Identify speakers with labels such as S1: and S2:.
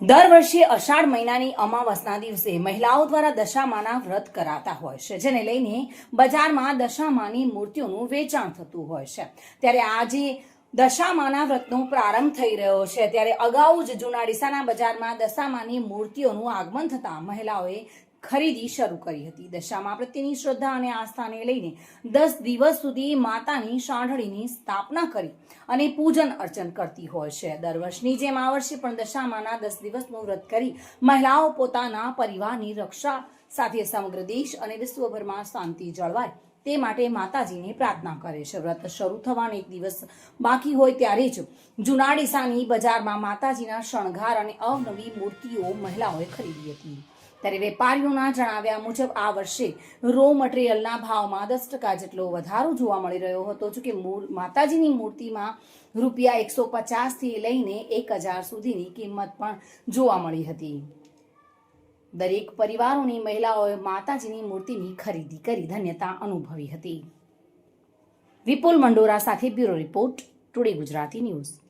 S1: દર વર્ષે અષાઢ મહિનાની અમાવસના દિવસે મહિલાઓ દ્વારા દશામાના વ્રત કરાતા હોય છે, જેને લઈને બજારમાં દશામાની મૂર્તિઓનું વેચાણ થતું હોય છે. ત્યારે આજે દશામાના વ્રતનો પ્રારંભ થઈ રહ્યો છે. ત્યારે અગાઉ જ જૂના ડીસાના બજારમાં દશામાની મૂર્તિઓનું આગમન થતાં મહિલાઓએ ખરીદી શરૂ કરી હતી. દશામા પ્રત્યેની શ્રદ્ધા અને આસ્થાને લઈને દસ દિવસ સુધી માતાની સાંઢળીની સ્થાપના કરી અને પૂજન અર્ચન કરતી હોય છે. દર વર્ષની જેમ આ વર્ષે પણ દશામાના દસ દિવસનું વ્રત કરી મહિલાઓ પોતાના પરિવારની રક્ષા સાથે સમગ્ર દેશ અને વિશ્વભરમાં શાંતિ જળવાય તે માટે માતાજીને પ્રાર્થના કરે છે. વ્રત શરૂ થવાનો એક દિવસ બાકી હોય ત્યારે જ જૂના ડીસાની બજારમાં માતાજીના શણગાર અને અવનવી મૂર્તિઓ મહિલાઓએ ખરીદી હતી. ત્યારે વેપારીઓના જણાવ્યા મુજબ આ વર્ષે રો મટીરિયલના ભાવમાં દસ ટકા જેટલો વધારો જોવા મળી રહ્યો હતો. જો કે માતાજીની મૂર્તિમાં રૂપિયા એકસો પચાસથી લઈને એક હજાર સુધીની કિંમત પણ જોવા મળી હતી. દરેક પરિવારોની મહિલાઓએ માતાજીની મૂર્તિની ખરીદી કરી ધન્યતા અનુભવી હતી. વિપુલ મંડોરા સાથે bureau report, today Gujarati news.